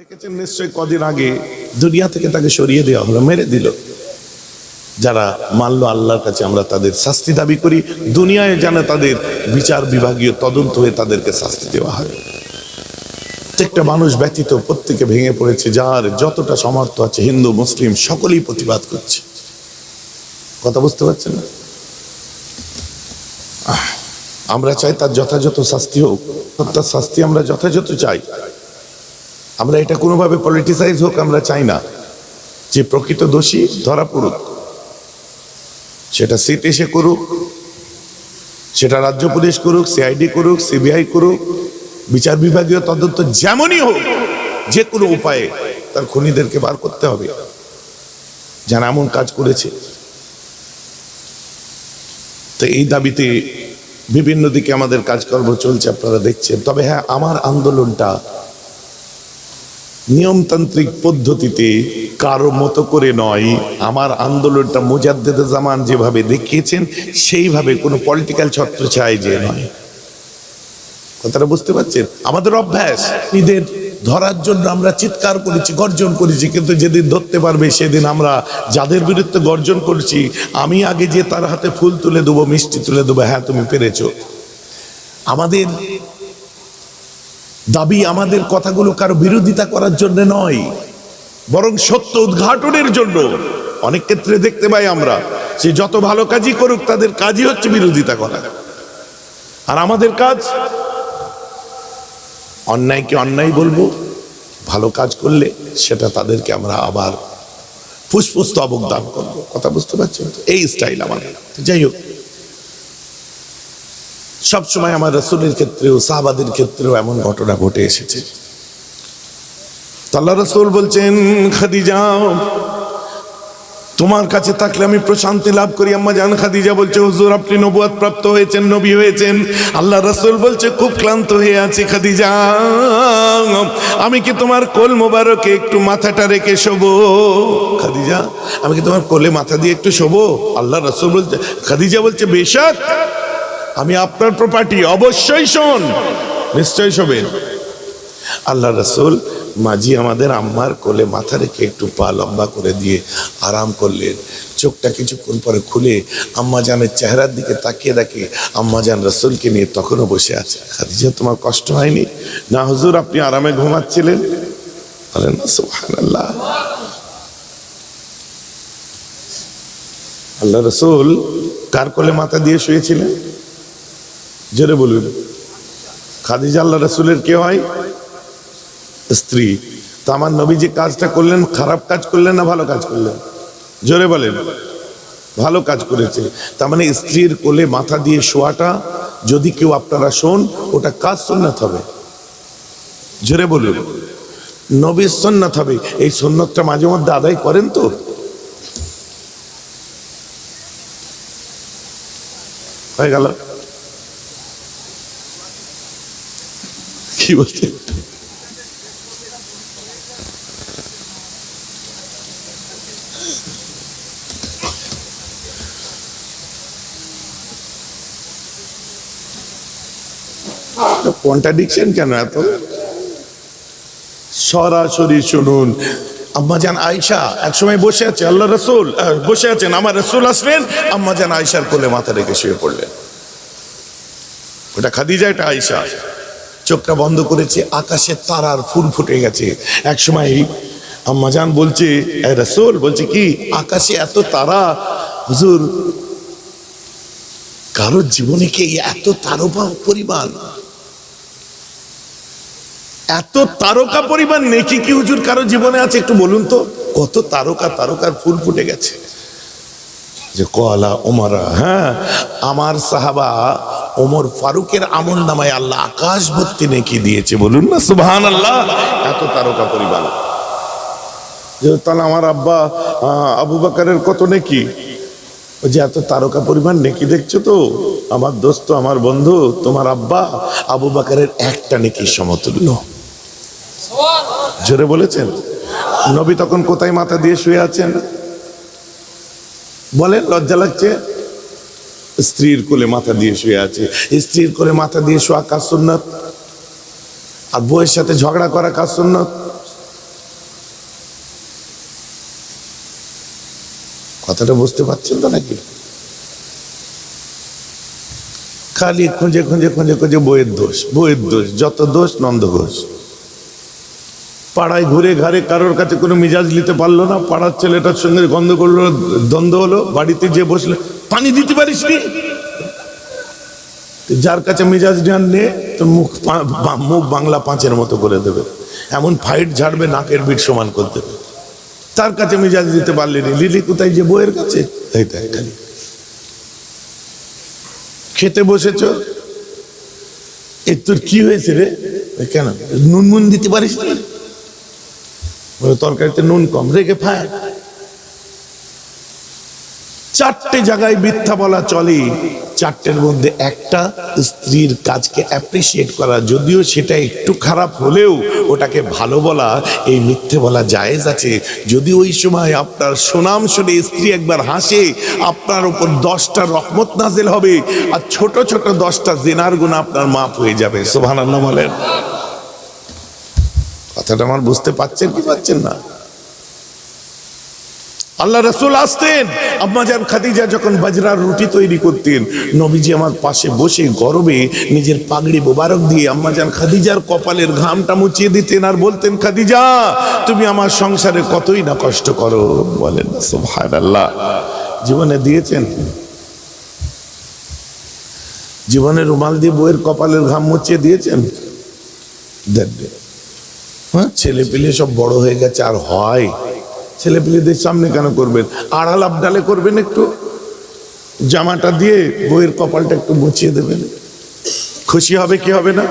দেখেছেন নিশ্চয়ই কদিন আগে দুনিয়া থেকে তাকে সরিয়ে দেওয়া হলো, মেরে দিল। যারা মানল আল্লাহর কাছে আমরা তাদের শাস্তি দাবি করি, দুনিয়ায় যেন তাদের বিচার বিভাগীয় তদন্ত হয়ে তাদেরকে শাস্তি দেওয়া হয়। প্রত্যেকটা মানুষ ব্যতীত প্রত্যেকে ভেঙে পড়েছে, যার যতটা সমর্থ আছে, হিন্দু, মুসলিম, সকলেই প্রতিবাদ করছে। কথা বুঝতে পারছেন না? আমরা চাই তার যথাযথ শাস্তি হোক তার শাস্তি আমরা যথাযথ চাই। আমরা এটা কোনোভাবে পলিটিসাইজ হোক, আমরা চাই না। যে প্রকৃত দোষী ধরা পড়ুক, সেটা সিট এসে করুক, সেটা রাজ্য পুলিশ করুক সিআইডি করুক সিবিআই করুক, বিচার বিভাগীয় তদন্ত যেমনই হোক, যে কোনো উপায়ে তার খুনিদেরকে বার করতে হবে। যারা এমন কাজ করেছে। তো এই দাবিতে বিভিন্ন দিকে আমাদের কাজকর্ম চলছে, আপনারা দেখছেন। তবে হ্যাঁ আমার আন্দোলনটা নিয়মতান্ত্রিক পদ্ধতিতে কারও মতো করে নয়। আমার আন্দোলনটা মুজাদ্দেদ জামান যেভাবে দেখিয়েছেন, সেইভাবে কোনো পলিটিক্যাল ছত্র চাই যে নয়। কথাটা বুঝতে পারছেন? আমাদের অভ্যাস, ঈদের ধরার জন্য আমরা চিৎকার করেছি, গর্জন করেছি, কিন্তু যেদিন ধরতে পারবে সেদিন আমরা যাদের বিরুদ্ধে গর্জন করছি, আমি আগে যে তার হাতে ফুল তুলে দেবো, মিষ্টি তুলে দেবো হ্যাঁ তুমি পেরেছ। আমাদের দাবি আমাদের কথাগুলো কারও বিরোধিতা করার জন্য নয়, বরং সত্য উদ্ঘাটনের জন্য। অনেক ক্ষেত্রে দেখতে পাই আমরা সে যত ভালো কাজই করুক, তাদের কাজই হচ্ছে বিরোধিতা করা। আর আমাদের কাজ, অন্যায়কে অন্যায় বলব, ভালো কাজ করলে সেটা তাদেরকে আমরা আবার ফুসফুস তবক দান করব। কথা বুঝতে পারছেন? এই স্টাইল আমাদের। যাই হোক। সবসময় আমার রসুলের ক্ষেত্রেও, সাহাবাদের ক্ষেত্রেও এমন ঘটনা ঘটে এসেছে। আল্লাহ রসুল বলছেন, খাদিজা, তোমার কাছে থাকলে আমি প্রশান্তি লাভ করি, আম্মা জান। খাদিজা বলছে, হুজুর, আপনি নবুয়াত প্রাপ্ত হয়েছেন, নবী হয়েছেন। আল্লাহ রসুল বলছে, খুব ক্লান্ত হয়ে আছি খাদিজা। আমি কি তোমার কোল মোবারকে একটু মাথাটা রেখে শোবো? খাদিজা, আমি কি তোমার কোলে মাথা দিয়ে একটু শোবো? আল্লাহ রসুল বলছে, খাদিজা বলছে, বেশক আমি আপনার প্রপার্টি অবশ্যই শোন। নিশ্চয় শোবেন আল্লাহ রসুল মাঝি আমাদের আম্মার কোলে মাথা রেখে একটু পা লম্বা করে দিয়ে আরাম করলেন। চোখটা কিছুক্ষণ পরে খুলে আম্মা জানের চেহারার দিকে তাকিয়ে দেখে আম্মা জান রসুলকে নিয়ে তখনও বসে আছে। খাদিজা, তোমার কষ্ট হয়নি? না হুজুর, আপনি আরামে ঘুমাচ্ছিলেন? বলেন আল্লাহ রসুল কার কোলে মাথা দিয়ে শুয়েছিলেন? জোরে বলুন। খাদিজা আল্লাহ রসুলের কে হয়? স্ত্রী। তো আমার নবী যে কাজটা করলেন, খারাপ কাজ করলেন না ভালো কাজ করলেন? জোরে বলেন। ভালো কাজ করেছে। তার মানে স্ত্রীর কোলে মাথা দিয়ে শোয়াটা, যদি কেউ আপনারা শোন, ওটা কাজ সন্ন্যত হবে। জোরে বলুন। নবীর সন্ন্যত হবে। এই সন্ন্যতটা মাঝে মধ্যে আদায় করেন তো? হয়ে গেল। কি বলতে কন্ট্রাডিকশন কেন এত? সরাসরি শুনুন। আম্মা জান আয়সা একসময় বসে আছে আল্লাহ রসুল বসে আছেন, আমার রসুল আসলেন, আম্মা জান আয়সার কোলে মাথা রেখে শুয়ে পড়লেন। ওটা খাদিজা, এটা আয়সা চোখটা বন্ধ করেছে, আকাশে তারার ফুল ফুটে গেছে। এক সময় বলছে, "এ রসুল, বলছে, কি, আকাশে এত তারা? হুজুর, কারোর জীবনে কি এত তারকা পরিমাণ? এত তারকা পরিমাণ নেকি কি হুজুর কারও জীবনে আছে? একটু বলুন তো, কত তারকা তারকার ফুল ফুটে গেছে? যে কলা ওমরা হ্যাঁ? আমার সাহাবা ওমর ফারুকের আমল নামায় আল্লাহ আকাশ ভর্তি নেকি দিয়েছে বলুন না সুবহান আল্লাহ এত তারকা পরিবার। যে তাহলে আমার আব্বা আবু বাকারের কত নেকি? যে এত তারকা পরিমাণ নেকি দেখছ তো? আমার দোস্ত আমার বন্ধু তোমার আব্বা আবু বাকারের একটা নেকির সমতুল্য। জোরে বলেছেন? নবী তখন কোথায় মাথা দিয়ে শুয়ে আছেন? বলেন, লজ্জা লাগছে? স্ত্রীর কোলে মাথা দিয়ে শুয়ে আছে। স্ত্রীর কোলে মাথা দিয়ে শোয়া কাজ সুন্নত? আর বউয়ের সাথে ঝগড়া করা কাজ সুন্নত? কথাটা বুঝতে পারছেন তো নাকি? খালি খুঁজে খুঁজে খুঁজে খুঁজে বইয়ের দোষ বইয়ের দোষ, যত দোষ নন্দ ঘোষ। পাড়ায় ঘুরে ঘাড়ে কারোর কাছে কোনো মিজাজ নিতে পারল না পাড়ার ছেলেটার সঙ্গে গন্ধ করল দ্বন্দ্ব হলো বাড়িতে যে বসল পানি দিতে পারিস নি? তো যার কাছে মিজাজ জ্ঞান নে তো মুখ মুখ বাংলা পাঁচের মতো করে দেবে। এমন ফাইট ঝাড়বে নাকের বিট সমান করে দেবে। তার কাছে মিজাজ দিতে পারলি পারলেনি লিলি কোথায় যে বইয়ের কাছে? এই দেখ খালি খেতে বসেছ? এই তোর কি হয়েছে রে? কেন? নুন মুন দিতে পারিস না? তরকারিতে নুন কম রেখে ফায় চারটে জায়গায় মিথ্যা বলা চলে। চারটের মধ্যে একটা স্ত্রীর কাজকে অ্যাপ্রিসিয়েট করা, যদিও সেটা একটু খারাপ হলেও ওটাকে ভালো বলা, এই মিথ্যে বলা জায়েজ আছে। যদি ওই সময় আপনার সুনাম শুনে স্ত্রী একবার হাসে, আপনার উপর দশটা রহমত নাজেল হবে, আর ছোট ছোট দশটা জেনার গুণা আপনার মাফ হয়ে যাবে। সোভান আল্লাহ বলেন। কথাটা আমার বুঝতে পাচ্ছেন কি পাচ্ছেন না? আল্লাহ রসুল আসতেন। আম্মাজান খাদিজা যখন বাজরার রুটি তৈরি করতেন, নবীজি আমার পাশে বসে গরমে নিজের পাগড়ি মোবারক দিয়ে আম্মাজান খাদিজার কপালের ঘামটা মুচিয়ে দিতেন আর বলতেন, খাদিজা, তুমি আমার সংসারে কতই না কষ্ট করো? বলেন আল্লাহ জীবনে দিয়েছেন? জীবনে রুমাল দিয়ে বইয়ের কপালের ঘাম মুছিয়ে দিয়েছেন? দেন। হ্যাঁ? ছেলে পেলে সব বড় হয়ে গেছে আর হয়। ছেলেপিলেদের সামনে কেন করবেন? আড়াল আবডালে করবেন একটু? জামাটা দিয়ে বইয়ের কপালটা একটু মুছিয়ে দেবেন। খুশি হবে কি হবে না?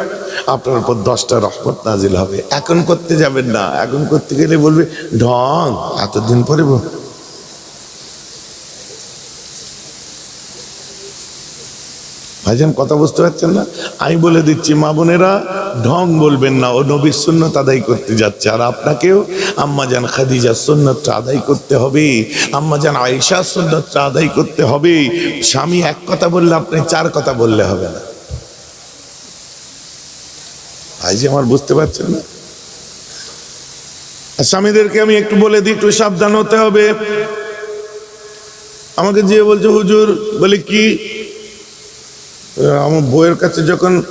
আপনার উপর দশটা রহমত নাজিল হবে। এখন করতে যাবেন না। এখন করতে গেলে বলবে, ঢং, এতদিন পরে ভাইজান, কথা বুঝতে পারছেন না? আমি বলে দিচ্ছি, মা বোনেরা, ঢং বলবেন না। ও নবীর সুন্নত আদায় করতে যাচ্ছে। আর আপনাকেও আম্মা আম্মাজান খাদিজার সুন্নতটা আদায় করতে হবে। আম্মা আম্মাজান আয়েশার সুন্নতটা আদায় করতে হবে। স্বামী এক কথা বললে আপনি চার কথা বললে হবে না। ভাইজি আমার বুঝতে পারছেন না? স্বামীদেরকে আমি একটু বলে দিই, একটু সাবধান হতে হবে। আমাকে যে বলছে, হুজুর, বলে কি আমার বউয়ের কাছে যখন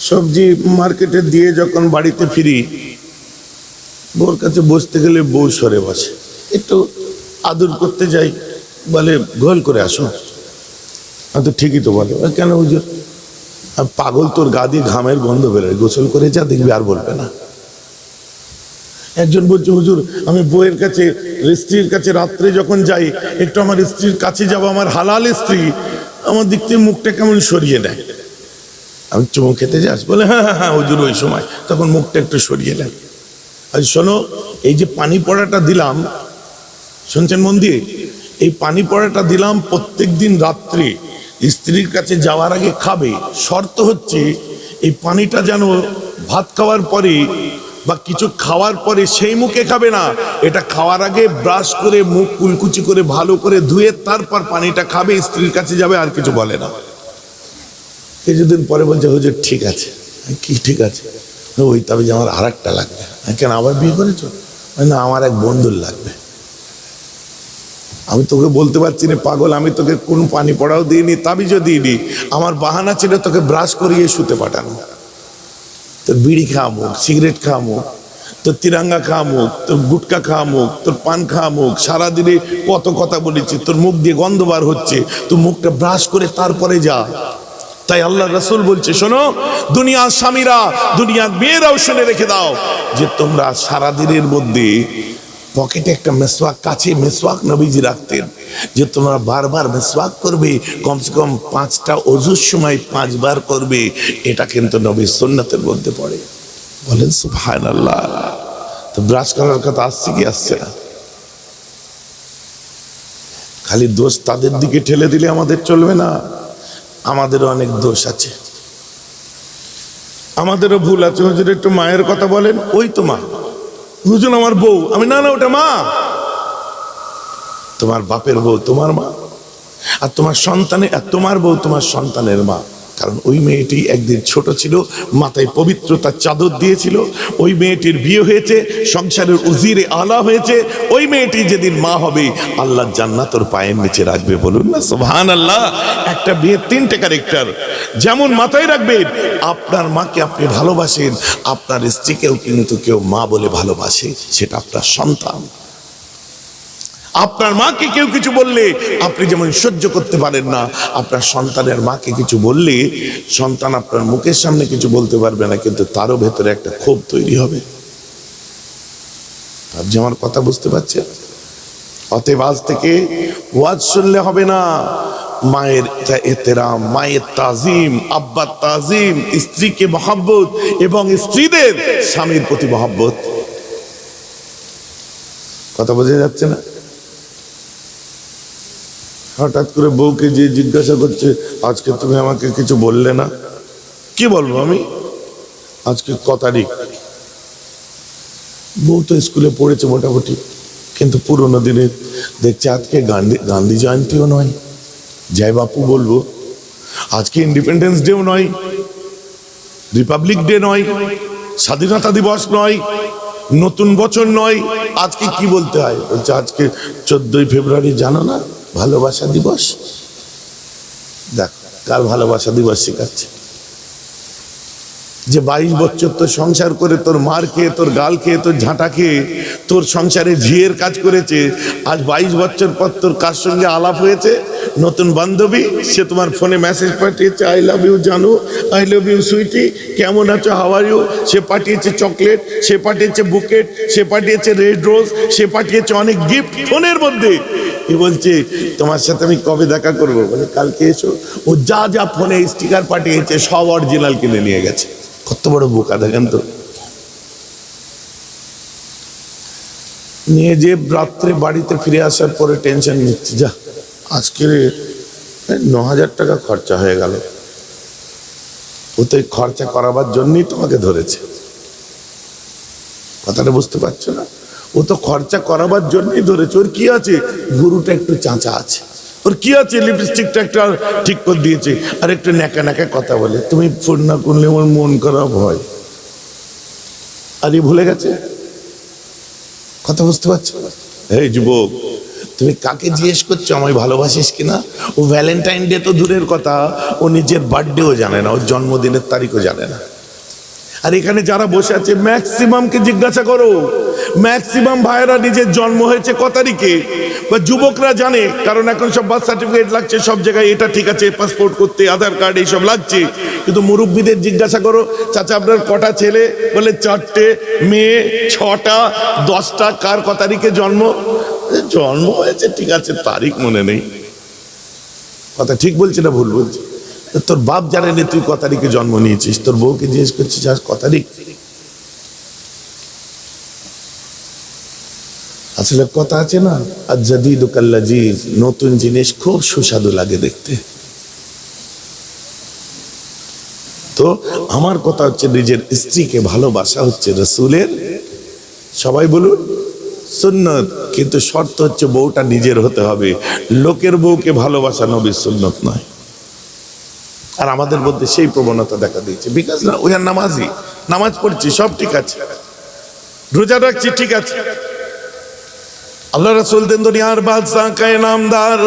সবজি মার্কেটে দিয়ে যখন বাড়িতে ফিরি, বউর কাছে বসতে গেলে বউ সরে বসে। একটু আদর করতে যাই, বলে গোল করে আসো। আমি তো ঠিকই তো বলে। কেন হুজুর? আর পাগল তোর গা দিয়ে ঘামের গন্ধ বেরোয়। গোসল করে যা, দেখবি আর বলবে না। একজন বলছে, হুজুর, আমি বউয়ের কাছে, স্ত্রীর কাছে রাত্রে যখন যাই, একটু আমার স্ত্রীর কাছে যাব, আমার হালাল স্ত্রী। আমার দিক থেকে মুখটা কেমন সরিয়ে নেয় আমি চুমো খেতে যাস? বলে হ্যাঁ হ্যাঁ হ্যাঁ হুজুর ওই সময়। তখন মুখটা একটু সরিয়ে নেয় আর শোনো, এই যে পানি পড়াটা দিলাম, শুনছেন মন্দির? এই পানি পড়াটা দিলাম প্রত্যেক দিন রাত্রে। স্ত্রীর কাছে যাওয়ার আগে খাবে। শর্ত হচ্ছে, এই পানিটা যেন ভাত খাওয়ার পরে বা কিছু খাওয়ার পরে সেই মুখে খাবে না। এটা খাওয়ার আগে ব্রাশ করে মুখ কুলকুচি করে ভালো করে ধুয়ে তারপর পানিটা খাবে, স্ত্রীর কাছে যাবে, আর কিছু বলে না। কিছুদিন পরে বলছে, হুজুর, ঠিক আছে। কি ঠিক আছে? ওই তবে যে আমার আর একটা লাগবে কেন, আবার বিয়ে করেছ? না, আমার এক বন্ধুর লাগবে। আমি, তোকে বলতে পারছি না, পাগল, আমি তোকে কোন পানি পড়াও দিইনি, তাবিজও দিইনি। আমার বাহানা ছিল তোকে ব্রাশ করিয়ে শুতে পাঠানো। তোর বিড়ি খাওয়া মুখ সিগারেট খাওয়া মুখ তোর তিরাঙ্গা খাওয়ামুক তোর গুটকা খাওয়া মুখ তোর পান খাওয়া মুখ সারাদিনে কত কথা বলেছি তোর মুখ দিয়ে গন্ধ বার হচ্ছে, তুই মুখটা ব্রাশ করে তারপরে যা। তাই আল্লাহ রসুল বলছে, শোনো, দুনিয়ার স্বামীরা, দুনিয়ার মেয়েরাও শুনে রেখে দাও যে তোমরা সারাদিনের মধ্যে পকেটে একটা মেসওয়াক কাছে মেসওয়াক নবীজি রাখতেন যে তোমরা বারবার মেসওয়াক করবে, কমসে কম পাঁচটা অজুর সময় পাঁচবার করবে, এটা কিন্তু নবী সুন্নতের মধ্যে পড়ে। বলেন সুফায়ন আল্লাহ তো ব্রাশ করার কথা আসছে কি আসছে না? খালি দোষ তাদের দিকে ঠেলে দিলে আমাদের চলবে না। আমাদেরও অনেক দোষ আছে। আমাদেরও ভুল আছে। হুজুর, একটু মায়ের কথা বলেন, ওই তো মা। হুজুর আমার বউ। আমি না না, ওটা মা। তোমার বাপের বউ তোমার মা? আর তোমার সন্তানের আর তোমার বউ তোমার সন্তানের মা? কারণ ওই মেয়েটি একদিন ছোট ছিল, মাথায় পবিত্রতার চাদর দিয়েছিল, ওই মেয়েটির বিয়ে হয়েছে, সংসারের উজিরে আলা হয়েছে, ওই মেয়েটি যেদিন মা হবে, আল্লাহ জান্নাতর পায়ের নিচে রাখবে বলুন না সোহান আল্লাহ একটা বিয়ের তিনটে ক্যারেক্টার যেমন মাথায় রাখবেন, আপনার মাকে আপনি ভালোবাসেন, আপনার স্ত্রীকেও কিন্তু কেউ মা বলে ভালোবাসে, সেটা আপনার সন্তান। আপনার মাকে কেউ কিছু বললে আপনি যেমন সহ্য করতে পারেন না, আপনার সন্তানের মাকে কিছু বললে সন্তান আপনার মুখের সামনে কিছু বলতে পারবে না, কিন্তু তারও ভেতরে একটা ক্ষোভ তৈরি হবে। ভাবছি আমার কথা বুঝতে পারছেন? অতএব আজ থেকে ওয়াজ শুনলে হবে না, মায়ের এতেরাম মায়ের তাজিম, আব্বার তাজিম, স্ত্রীকে মহাব্বত এবং স্ত্রীদের স্বামীর প্রতি মহাব্বত। কথা বোঝা যাচ্ছে না? হঠাৎ করে বউকে যে জিজ্ঞাসা করছে, আজকে তুমি আমাকে কিছু বললে না? কি বলব আমি? আজকে ক তারিখ? বউ তো স্কুলে পড়েছে মোটামুটি, কিন্তু পুরোনো দিনে দেখছে আজকে গান্ধী গান্ধী জয়ন্তীও নয়। জয় বাপু বলব, আজকে ইন্ডিপেন্ডেন্স ডেও নয় রিপাবলিক ডে নয়, স্বাধীনতা দিবস নয়, নতুন বছর নয়, আজকে কি বলতে হয়? বলছে, আজকে চোদ্দই ফেব্রুয়ারি, জানো না? ভালোবাসা দিবস? দেখ কার ভালোবাসা দিবস শেখাচ্ছে? যে বাইশ বছর তোর সংসার করে তোর মার খেয়ে, তোর গাল খেয়ে, তোর ঝাঁটা খেয়ে, তোর সংসারে ঝিয়ের কাজ করেছে, আজ বাইশ বছর পর তোর কার সঙ্গে আলাপ হয়েছে? নতুন বান্ধবী, সে তোমার ফোনে মেসেজ পাঠিয়েছে আই লাভ ইউ জানু আই লাভ ইউ সুইটি কেমন আছো হাওয়ার ইউ সে পাঠিয়েছে চকলেট সে পাঠিয়েছে বুকেট সে পাঠিয়েছে রেড রোজ সে পাঠিয়েছে অনেক গিফট ফোনের মধ্যে। এ বলছে, তোমার সাথে আমি কবে দেখা করব? বলে, কালকে এসো। ও যা যা ফোনে স্টিকার পাঠিয়েছে, সব অরিজিনাল কিনে নিয়ে গেছে। কত বড় বোকা, দেখেন তো। নিয়ে যে রাত্রে বাড়িতে ফিরে আসার পরে টেনশন নিচ্ছে, যা। আজকে ন হাজার টাকা খরচা হয়ে গেল। ও তো খরচা করাবার জন্যই তোমাকে ধরেছে। কথাটা বুঝতে পারছ না? ও তো খরচা করাবার জন্যই ধরেছে। ওর কি আছে? গুরুটা একটু চাঁচা আছে। ওর কি আছে? লিপস্টিকটা একটা ঠিক করে দিয়েছে। আর একটু ন্যাকা ন্যাকা কথা বলে। তুমি ফোন না করলে আমার মন খারাপ হয়। আর ভুলে গেছে? কথা বুঝতে পারছ? এই যুবক, তুমি কাকে জিজ্ঞেস করছ? আমায় ভালোবাসিস কিনা? ও ভ্যালেন্টাইন ডে তো দূরের কথা। ও নিজের বার্থডেও জানে না। ওর জন্মদিনের তারিখও জানে না। আর এখানে যারা বসে আছে ম্যাক্সিমামকে জিজ্ঞাসা করো। ম্যাক্সিমাম ভাইয়েরা নিজের জন্ম হয়েছে ক তারিখে? বা যুবকরা জানে, কারণ এখন সব বার্থ সার্টিফিকেট লাগছে, সব জায়গায় এটা ঠিক আছে পাসপোর্ট করতে আধার কার্ড এইসব লাগছে। কিন্তু মুরব্বীদের জিজ্ঞাসা করো, চাচা, আপনার কটা ছেলে? বলে, চারটে মেয়ে, ছটা, দশটা। কার ক তারিখে জন্ম? জন্ম হয়েছে, ঠিক আছে, তারিখ মনে নেই। কথা ঠিক বলছি না, ভুল বলছি? তোর বাপ জানে না তুই ক তারিখে জন্ম নিয়েছিস, তোর বউকে জিজ্ঞেস করছিস আজ ক তারিখ আসলে কথা আছে না আর যদি দোকাল্লাজিজ নতুন জিনিস খুব সুস্বাদু লাগে দেখতে। তো আমার কথা হচ্ছে নিজের স্ত্রীকে ভালোবাসা হচ্ছে রসুলের। সবাই বলুন, সুন্নত কিন্তু শর্ত হচ্ছে বউটা নিজের হতে হবে। লোকের বউকে ভালোবাসা নবীর সুন্নত নয়। আর আমাদের মধ্যে সেই প্রবণতা দেখা দিয়েছে। বিকাশ না ওই আর নামাজি। নামাজ পড়ছি, সব ঠিক আছে। রোজা রাখছি, ঠিক আছে। আল্লাহ রাসুল দেন দুনিয়ার বাদশাহ কায় নামদার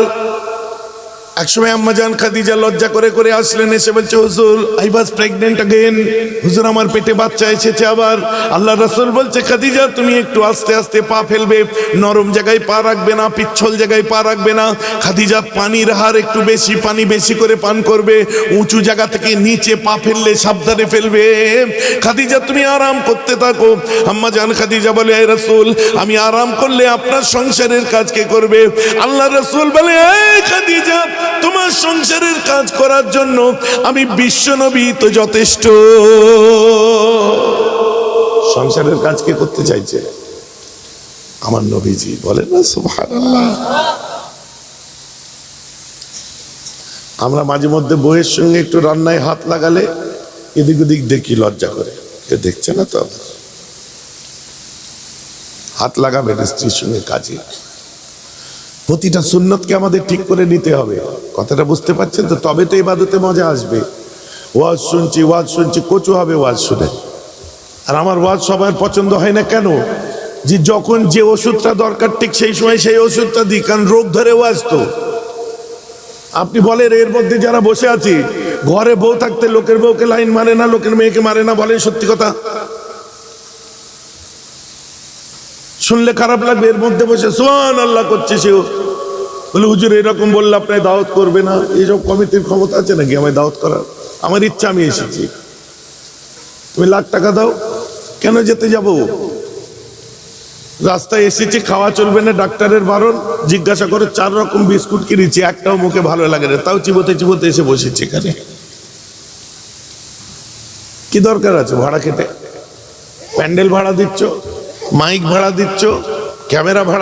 একসময় আম্মাজান খাদিজা লজ্জা করে করে আসলেন, এসে বলছে, হুজুর আই ওয়াজ প্রেগনেন্ট আগেন হুজুর, আমার পেটে বাচ্চা এসেছে আবার। আল্লাহ রসুল বলছে, খাদিজা, তুমি একটু আস্তে আস্তে পা ফেলবে, নরম জায়গায় পা রাখবে না, পিচ্ছল জায়গায় পা রাখবে না। খাদিজা, পানির হার একটু বেশি, পানি বেশি করে পান করবে, উঁচু জায়গা থেকে নিচে পা ফেললে সাবধানে ফেলবে। খাদিজা, তুমি আরাম করতে থাকো। আম্মাজান খাদিজা বলে আই রসুল, আমি আরাম করলে আপনার সংসারের কাজ কে করবে? আল্লাহ রসুল বলে খাদিজা তোমার সংসারের কাজ করার জন্য আমি বিশ্বনবী তো যথেষ্ট। সংসারের কাজ কে করতে চাইছে? আমার নবীজি বলেন, না, সুবহানাল্লাহ। আমরা মাঝে মধ্যে বইয়ের সঙ্গে একটু রান্নায় হাত লাগালে এদিক ওদিক দেখি লজ্জা করে। কেউ দেখছে না তো? হাত লাগাবেন স্ত্রীর সঙ্গে কাজে। প্রতিটা সুন্নতকে আমাদের ঠিক করে নিতে হবে। কথাটা বুঝতে পারছেন তো? তবে তো এই বাদতে মজা আসবে। ওয়াজ শুনছি ওয়াজ শুনছি, কচু হবে ওয়াজ শুনে। আর আমার ওয়াজ সবার পছন্দ হয় না কেন? যে যখন যে ওষুধটা দরকার, ঠিক সেই সময় সেই ওষুধটা দিই, কারণ রোগ ধরে ওয়াজ তো। আপনি বলেন, এর মধ্যে যারা বসে আছি, ঘরে বউ থাকতে লোকের বউকে লাইন মারে না, লোকের মেয়েকে মারে না, বলেন সত্যি কথা। শুনলে খারাপ লাগবে, এর মধ্যে বসে সোয়ান আল্লাহ করছে সেও বলে, হুজুর, এরকম বললে আপনার দাওয়াত করবে না? এইসব কমিটির ক্ষমতা আছে নাকি আমায় দাওয়াত করার? আমার ইচ্ছা, আমি এসেছি। তুমি লাখ টাকা দাও, কেন যেতে যাব? রাস্তায় এসেছি, খাওয়া চলবে না, ডাক্তারের বারণ। জিজ্ঞাসা করে, চার রকম বিস্কুট কিনেছি, একটাও মুখে ভালো লাগে না। তাও চিবোতে চিবোতে এসে বসেছি এখানে। কি দরকার আছে ভাড়া খেতে? প্যান্ডেল ভাড়া দিচ্ছ? মাইক ভাড়া দিচ্ছ ক্যামেরা ভাড়া